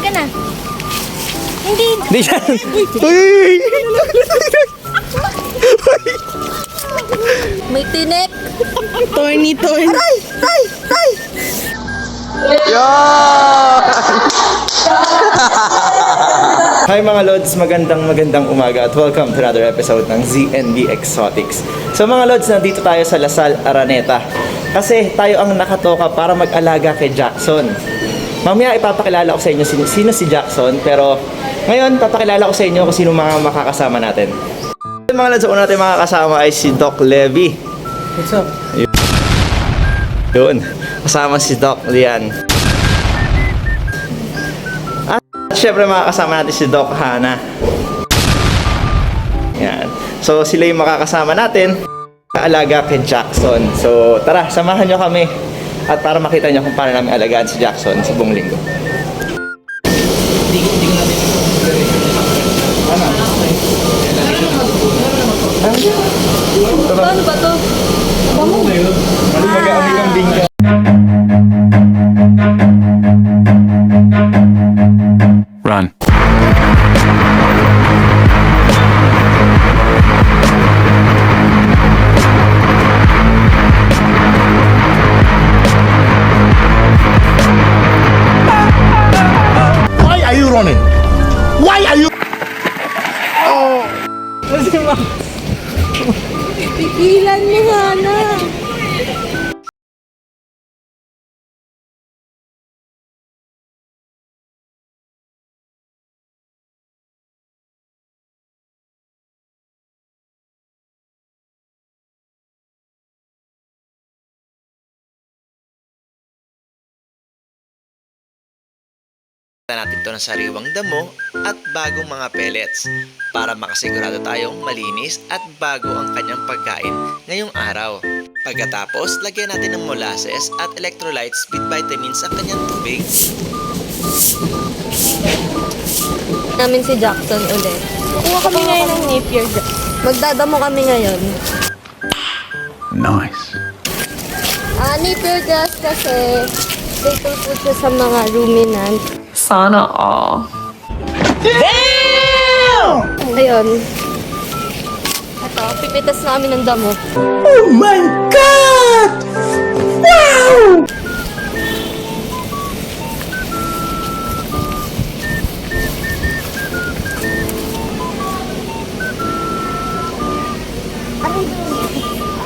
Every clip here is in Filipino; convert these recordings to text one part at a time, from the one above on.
ka na. Hindi. Di siya. Uy! May tinik. Torny, torny. Ay! Ay! Ay! Hi mga Lods, magandang magandang umaga at welcome to another episode ng ZNB Exotics. So mga Lods, nandito tayo sa Lasal, Araneta. Kasi tayo ang nakatoka para mag-alaga kay Jackson. Mamaya ipapakilala ko sa inyo sino, sino si Jackson, pero ngayon papakilala ko sa inyo kung sino mga makakasama natin. Mga Lods, una natin makakasama ay si Doc Levy. What's up? Yun, kasama si Doc Lian. At syempre makakasama natin si Doc Hana. Yan. So sila yung makakasama natin. Kaalaga kay Jackson. So tara, samahan nyo kami. At para makita nyo kung paano namin alagaan si Jackson sa buong linggo. Paano ba to? Mag-aambing ka. Run. Pigilan mo nga na. natin to ng sariwang damo at bagong mga pellets para makasigurado tayong malinis at bago ang kanyang pagkain ngayong araw. Pagkatapos, lagyan natin ng molasses at electrolytes with vitamins ang kanyang tubig. Namin si Jackson ulit. Kuha kami ngayon ng Napier. Magdadamo kami ngayon. Nice. Ah, napier grass kasi po siya sa mga ruminant. Sana all. Ayun. Ito, pipitas na kami ng damo. Oh my God! Wow!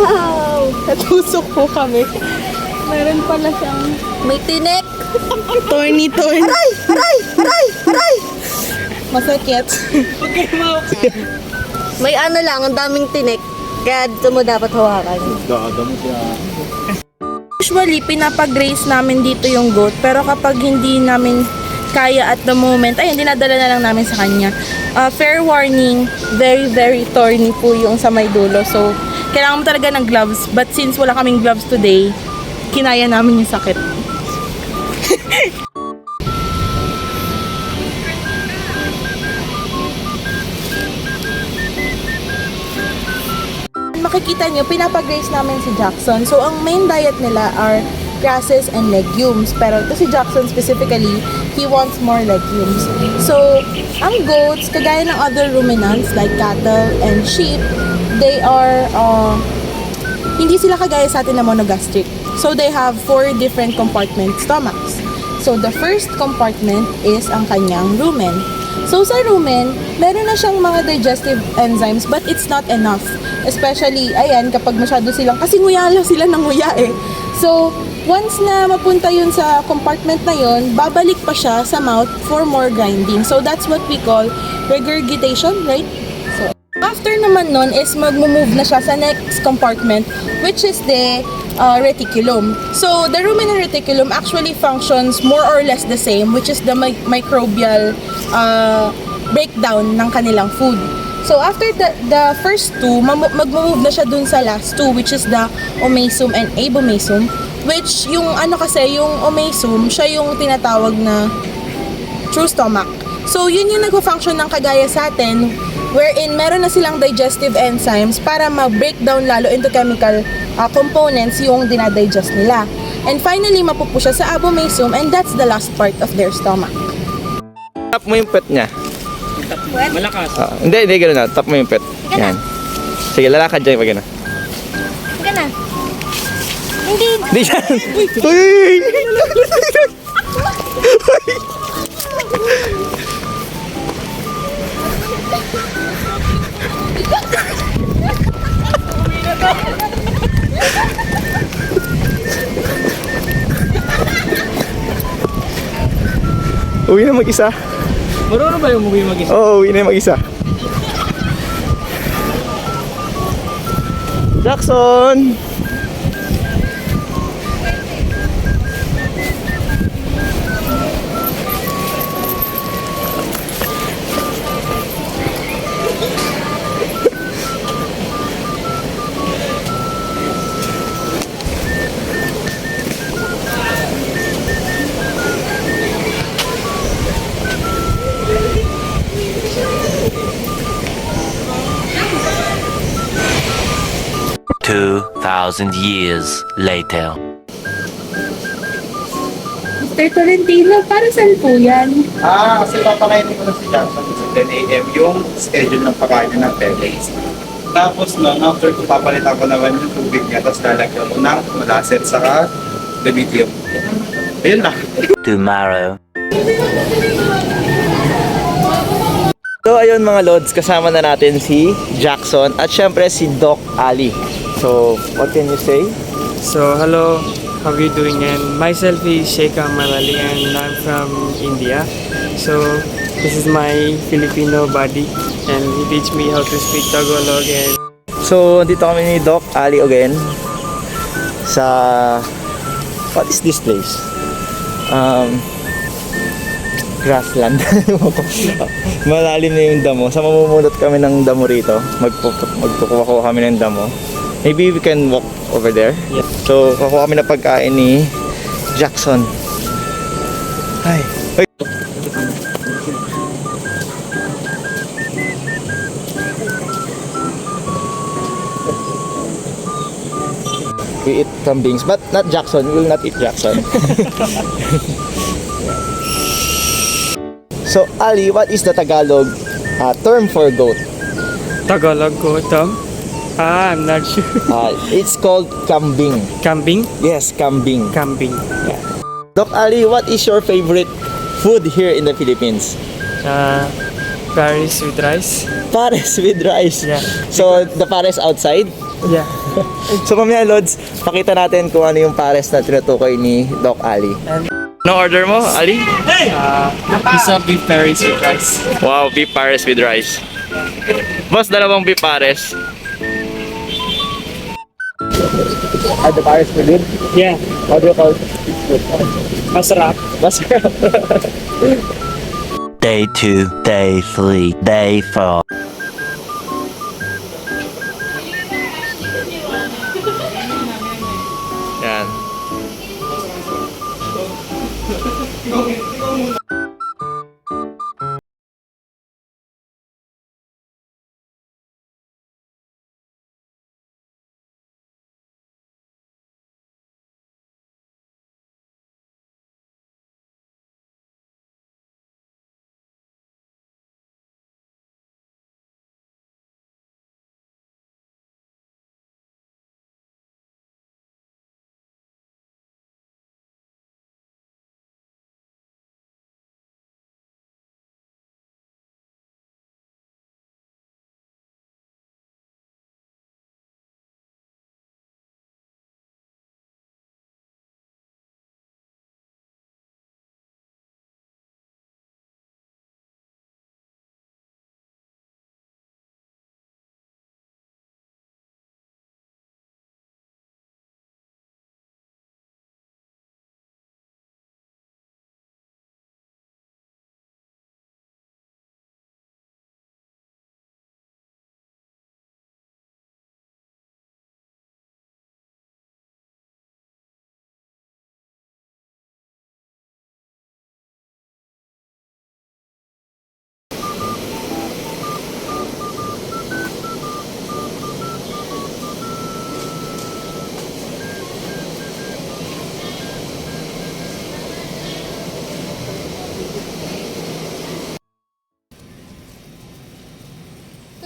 Ow! Natusok po kami. Meron pala siyang May tinik. torny, torny. Aray! Aray! Aray! Aray! Masakit. May ano lang, ang daming tinik. Kaya dito mo dapat hawakan. Usually, pinapag-graze namin dito yung goat. Pero kapag hindi namin kaya at the moment, ayun, dinadala na lang namin sa kanya. Uh, fair warning, very, very thorny po yung sa may dulo. So, kailangan mo talaga ng gloves. But since wala kaming gloves today, kinaya namin yung sakit. Makikita nyo, pinapag-graze namin si Jackson. So, ang main diet nila are grasses and legumes. Pero ito si Jackson specifically, he wants more legumes. So, ang goats, kagaya ng other ruminants like cattle and sheep, they are, uh, hindi sila kagaya sa atin na monogastric. So, they have four different compartment stomachs. So, the first compartment is ang kanyang rumen. So, sa rumen, meron na siyang mga digestive enzymes but it's not enough. Especially, ayan, kapag masyado silang, kasi nguya lang sila ng nguya eh. So, once na mapunta yun sa compartment na yun, babalik pa siya sa mouth for more grinding. So, that's what we call regurgitation, right? So, after naman nun is mag-move na siya sa next compartment which is the uh, reticulum. So, the ruminant reticulum actually functions more or less the same which is the mi- microbial uh, breakdown ng kanilang food. So, after the, the first two, mag-move na siya dun sa last two which is the omasum and abomasum which yung ano kasi, yung omasum, siya yung tinatawag na true stomach. So, yun yung nagpo-function ng kagaya sa atin, wherein meron na silang digestive enzymes para ma-break down lalo into chemical uh, components yung dinadigest nila. And finally, mapupo siya sa abomasum and that's the last part of their stomach. Tap mo yung pet niya. Malakas. Ah, hindi, hindi gano'n na. Tap mo yung pet. Yan. Sige, lalakad dyan pag gano'n. Na. Hindi. Hindi siya. Uy! Uwi na mag-isa. Marunong ba yung movie mag-isa? Oo, uwi na mag-isa. Jackson! Two thousand years later. Mr. Tolentino, para saan po yan? Ah, kasi papakainin ko na si Jackson sa 10 a.m. yung schedule ng pagkain ng pellets. Tapos nun, after ko papalitan ko naman yung tubig niya, tapos lalagyan ko ng molasses saka Bebitium. Ayun na. Tomorrow. So ayun mga Lods, kasama na natin si Jackson at syempre si Doc Ali. So, what can you say? So, hello. How are you doing? And myself is Sheikh Ahmad Ali and I'm from India. So, this is my Filipino buddy and he teach me how to speak Tagalog and So, dito kami ni Doc Ali again sa what is this place? Um grassland. Malalim na yung damo. Sa mamumulot kami ng damo rito. Magpu- magkukuha kami ng damo. Maybe we can walk over there. Yeah. So, kukuha kami ng pagkain ni Jackson. Hi. Hoy. We eat kambings, but not Jackson. We will not eat Jackson. so, Ali, what is the Tagalog uh, term for goat? Tagalog ko, Tom. Ah, I'm not sure. Uh, it's called kambing. Kambing? Yes, kambing. Kambing. Doc Ali, what is your favorite food here in the Philippines? Uh, Paris with rice. Pares with rice. Yeah. So, the pares outside? Yeah. So, mamaya, Lods, pakita natin kung ano yung pares na tinutukoy ni Doc Ali. No order mo, Ali? uh, isa beef Paris with rice. Wow, beef pares with rice. Boss, dalawang beef pares. Are the pares for good? Yeah. How do you call it? Masarap. Masarap. Day two, day three, day four.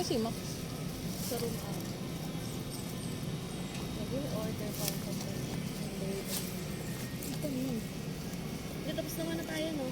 Kasi Max. Sa room out. Nag-order pa ako Ito yun. Tapos naman na tayo, no?